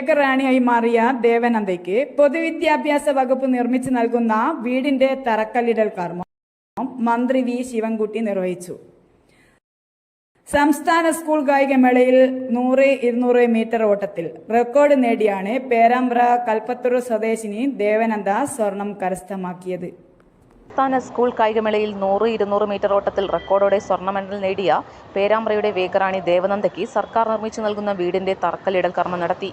വേഗറാണിയായി മാറിയ ദേവനന്ദയ്ക്ക് പൊതുവിദ്യാഭ്യാസ വകുപ്പ് നിർമ്മിച്ചു നൽകുന്ന വീടിന്റെ തറക്കല്ലിടൽ കർമ്മം മന്ത്രി വി ശിവൻകുട്ടി നിർവഹിച്ചു. സംസ്ഥാന സ്കൂൾ കായികമേളയിൽ നൂറ് ഇരുന്നൂറ് മീറ്റർ ഓട്ടത്തിൽ റെക്കോർഡ് നേടിയാണ് പേരാമ്പ്ര കൽപ്പത്തൂർ സ്വദേശിനി ദേവനന്ദ സ്വർണം കരസ്ഥമാക്കിയത്. സംസ്ഥാന സ്കൂൾ കായികമേളയിൽ നൂറ് ഇരുന്നൂറ് മീറ്റർ ഓട്ടത്തിൽ റെക്കോർഡോടെ സ്വർണ മെഡൽ നേടിയ പേരാമ്പ്രയുടെ വേഗറാണി ദേവനന്ദയ്ക്ക് സർക്കാർ നിർമ്മിച്ചു നൽകുന്ന വീടിന്റെ തറക്കല്ലിടൽ കർമ്മം നടത്തി.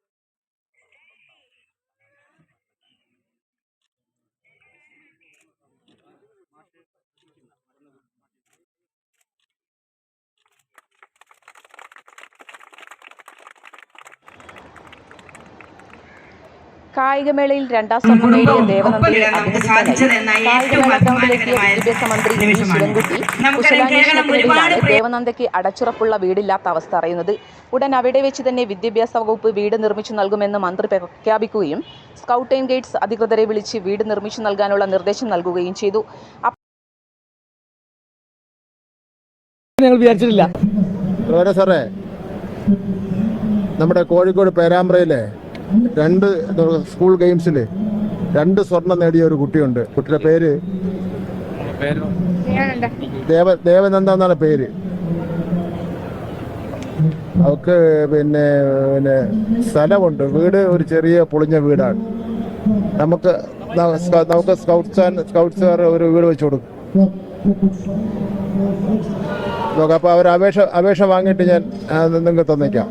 കായികമേളയിൽ രണ്ടാം സ്വർണം നേടിയ ദേവനന്ദയെ വിദ്യാഭ്യാസ മന്ത്രി ശിവൻകുട്ടി ദേവനന്ദയ്ക്ക് അടച്ചുറപ്പുള്ള വീടില്ലാത്ത അവസ്ഥ അറിയുന്നത്. ഉടൻ അവിടെ വെച്ച് തന്നെ വിദ്യാഭ്യാസ വകുപ്പ് വീട് നിർമ്മിച്ചു നൽകുമെന്ന് മന്ത്രി പ്രഖ്യാപിക്കുകയും സ്കൗട്ട് ആൻഡ് ഗൈഡ്സ് അധികൃതരെ വിളിച്ച് വീട് നിർമ്മിച്ചു നൽകാനുള്ള നിർദ്ദേശം നൽകുകയും ചെയ്തു. ഞങ്ങൾ വിചാരിച്ചിട്ടില്ല. സാറേ നമ്മുടെ കോഴിക്കോട് പേരാമ്പ്രയിലെ രണ്ട് സ്കൂൾ ഗെയിംസിൽ രണ്ട് സ്വർണം നേടിയ ഒരു കുട്ടിയുണ്ട്. കുട്ടിയുടെ പേര്? ദേവ ദേവനന്ദ എന്നാണ് പേര്? അവക്ക് പിന്നെ പിന്നെ സ്ഥലമുണ്ട്. വീട് ഒരു ചെറിയ പൊളിഞ്ഞ വീടാണ്. നമുക്ക് നമുക്ക് സ്കൗട്ട്സ് ആൻഡ് സ്കൗട്ട്സുകാർ ഒരു വീട് വെച്ചു കൊടുക്കും. നോക്കാം അപ്പോൾ അവർ അപേക്ഷ അപേക്ഷ വാങ്ങിയിട്ട് ഞാൻ നിങ്ങൾക്ക് തന്നേക്കാം.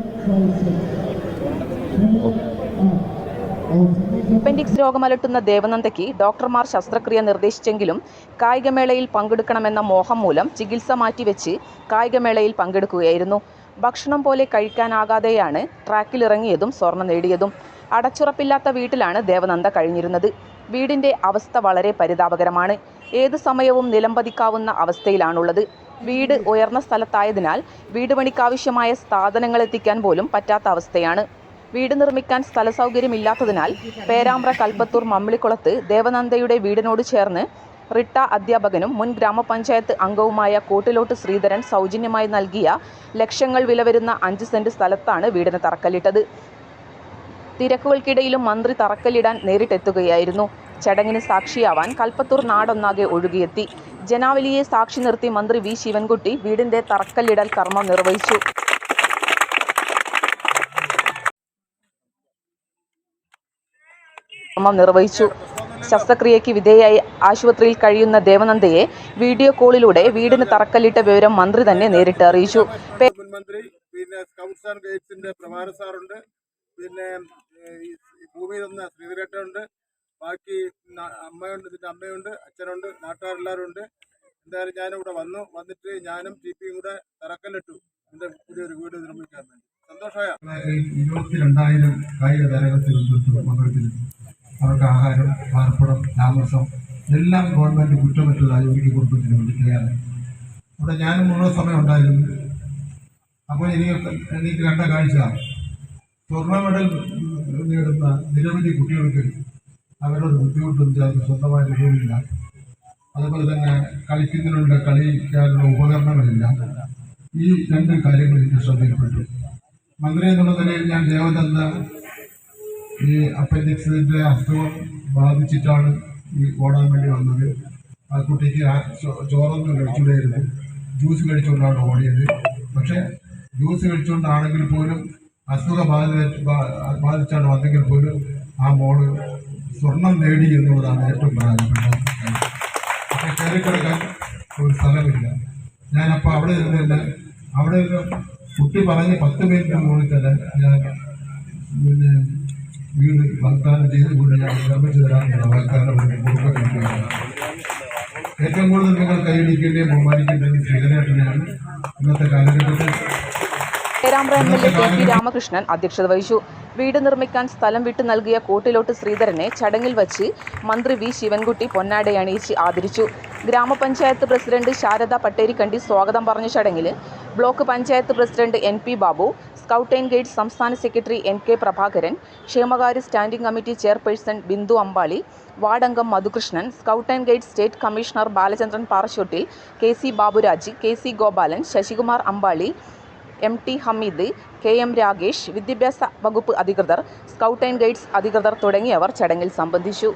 അപ്പൻഡിക്സ് രോഗമലട്ടുന്ന ദേവനന്ദയ്ക്ക് ഡോക്ടർമാർ ശസ്ത്രക്രിയ നിർദ്ദേശിച്ചെങ്കിലും കായികമേളയിൽ പങ്കെടുക്കണമെന്ന മോഹം മൂലം ചികിത്സ മാറ്റിവെച്ച് കായികമേളയിൽ പങ്കെടുക്കുകയായിരുന്നു. ഭക്ഷണം പോലെ കഴിക്കാനാകാതെയാണ് ട്രാക്കിലിറങ്ങിയതും സ്വർണം നേടിയതും. അടച്ചുറപ്പില്ലാത്ത വീട്ടിലാണ് ദേവനന്ദ കഴിഞ്ഞിരുന്നത്. വീടിന്റെ അവസ്ഥ വളരെ പരിതാപകരമാണ്. ഏത് സമയവും നിലംപതിക്കാവുന്ന അവസ്ഥയിലാണുള്ളത്. വീട് ഉയർന്ന സ്ഥലത്തായതിനാൽ വീട് പണിക്കാവശ്യമായ സാധനങ്ങൾ എത്തിക്കാൻ പോലും പറ്റാത്ത അവസ്ഥയാണ്. വീട് നിർമ്മിക്കാൻ സ്ഥല സൗകര്യമില്ലാത്തതിനാൽ പേരാമ്പ്ര കൽപ്പത്തൂർ മമ്മിളിക്കുളത്ത് ദേവനന്ദയുടെ വീടിനോട് ചേർന്ന് റിട്ട അധ്യാപകനും മുൻ ഗ്രാമപഞ്ചായത്ത് അംഗവുമായ കൂട്ടിലോട്ട് ശ്രീധരൻ സൗജന്യമായി നൽകിയ ലക്ഷങ്ങൾ വില വരുന്ന അഞ്ച് സെന്റ് സ്ഥലത്താണ് വീടിന് തറക്കല്ലിട്ടത്. തിരക്കുകൾക്കിടയിലും മന്ത്രി തറക്കല്ലിടാൻ നേരിട്ടെത്തുകയായിരുന്നു. ചടങ്ങിന് സാക്ഷിയാവാൻ കൽപ്പത്തൂർ നാടൊന്നാകെ ഒഴുകിയെത്തി. ജനാവലിയെ സാക്ഷി നിർത്തി മന്ത്രി വി ശിവൻകുട്ടി വീടിന്റെ തറക്കല്ലിടൽ കർമ്മം നിർവഹിച്ചു. കർമ്മം നിർവഹിച്ചു. ശസ്ത്രക്രിയയ്ക്ക് വിധേയായി ആശുപത്രിയിൽ കഴിയുന്ന ദേവനന്ദയെ വീഡിയോ കോളിലൂടെ വീടിന് തറക്കല്ലിട്ട വിവരം മന്ത്രി തന്നെ നേരിട്ട് അറിയിച്ചു. പേ- മന്ത്രി പിന്നെ സ്കൗട്ട്സ് ആൻഡ് ഗൈഡ്സിന്റെ പ്രഭാര സാറുണ്ട്. പിന്നെ ഈ ഭൂമി തന്ന ശ്രീധരേട്ടനുണ്ട്. ബാക്കി അമ്മയുണ്ട് ഇതിന്റെ അമ്മയുണ്ട് അച്ഛനുണ്ട് നാട്ടുകാരെല്ലാവരും ഉണ്ട് എന്തായാലും ഞാനിവിടെ വന്നു. വന്നിട്ട് ഞാനും ടി പിയും കൂടെ തറക്കല്ലിട്ടു. എന്റെ പുതിയൊരു വീട് നിർമ്മിക്കാൻ വേണ്ടി. സന്തോഷമായ ഇരുപത്തിരണ്ടായിരം കായിക പങ്കെടുത്തിരുന്നു അവർക്ക് ആഹാരം പാർപ്പിടം താമസം എല്ലാം ഗവൺമെന്റ് കുറ്റമറ്റതായി ഒരുക്കി കൊടുക്കുന്നതിന് വേണ്ടി തയ്യാറായി അവിടെ ഞാനും മുഴുവൻ സമയം ഉണ്ടായിരുന്നു. അപ്പോൾ എനിക്ക് എനിക്ക് കണ്ട കാഴ്ച സ്വർണ മെഡൽ നേടുന്ന നിരവധി കുട്ടികൾക്ക് അവരുടെ ബുദ്ധിമുട്ടും ചേർന്ന് സ്വന്തമായിട്ട് ജോലിയില്ല അതുപോലെ തന്നെ കളിക്കുന്നതിനുള്ള കളിക്കാനുള്ള ഉപകരണങ്ങളില്ല. ഈ രണ്ട് കാര്യങ്ങൾ എനിക്ക് ശ്രദ്ധയിൽപ്പെട്ടു. മന്ത്രി എന്നുള്ള നിലയിൽ ഞാൻ ദേവനന്ദ ഈ അപ്പൻഡിക്സിന്റെ അസുഖം ബാധിച്ചിട്ടാണ് ഈ ഓടാൻ വേണ്ടി വന്നത്. ആ കുട്ടിക്ക് ആ ചോറൊന്നും കഴിച്ചുകൂടായിരുന്നു ജ്യൂസ് കഴിച്ചുകൊണ്ടാണ് ഓടിയത്. പക്ഷേ ജ്യൂസ് കഴിച്ചുകൊണ്ടാണെങ്കിൽ പോലും അസുഖ ബാധ ബാ- ബാധിച്ചാണ് വന്നെങ്കിൽ പോലും ആ മോൾ സ്വർണം നേടി എന്നുള്ളതാണ് ഏറ്റവും പ്രധാനപ്പെട്ട പക്ഷേ കയറിക്കിടക്കാൻ ഒരു സ്ഥലമില്ല. ഞാനപ്പോൾ അവിടെ ഇരുന്നില്ല അവിടെ കുട്ടി പറഞ്ഞ് പത്ത് മിനിറ്റ് മുകളിൽ തന്നെ ഞാൻ പിന്നെ വീട് വാഗ്ദാനം ചെയ്തുകൊണ്ട് ഞാൻ നിർമ്മിച്ചു തരാനുള്ള വാഗ്ദാനം കൊടുക്കുകയാണ് ഏറ്റവും കൂടുതൽ നിങ്ങൾ കൈയടിക്കേണ്ടയും ബഹുമാനിക്കേണ്ടതും ശ്രീധരേട്ടനെയാണ്. ഇന്നത്തെ കാലഘട്ടത്തിൽ Perambra M L A K P Ramakrishnan അധ്യക്ഷത വഹിച്ചു. വീട് നിർമ്മിക്കാൻ സ്ഥലം വിട്ടു നൽകിയ കോട്ടിലോട്ട് ശ്രീധരനെ ചടങ്ങിൽ വച്ച് മന്ത്രി വി ശിവൻകുട്ടി പൊന്നാട അണിയിച്ച് ആദരിച്ചു. ഗ്രാമപഞ്ചായത്ത് പ്രസിഡന്റ് ശാരദ പട്ടേരിക്കണ്ടി സ്വാഗതം പറഞ്ഞ ചടങ്ങിൽ block panchayat president N P Babu scout and guide സംസ്ഥാന സെക്രട്ടറി എൻ കെ പ്രഭാകരൻ ക്ഷേമകാര്യ standing committee chairperson Bindu Ambali ward അംഗം Madhukrishnan scout and guide state commissioner Balachandran Parashottil K C Baburaj K C Gopalan Sasikumar Ambali M T Hameed K M Ragesh വിദ്യാഭ്യാസ വകുപ്പ് അധികൃതർ scout and guides അധികൃതർ തുടങ്ങിയവർ ചടങ്ങിൽ സംബന്ധിച്ചു.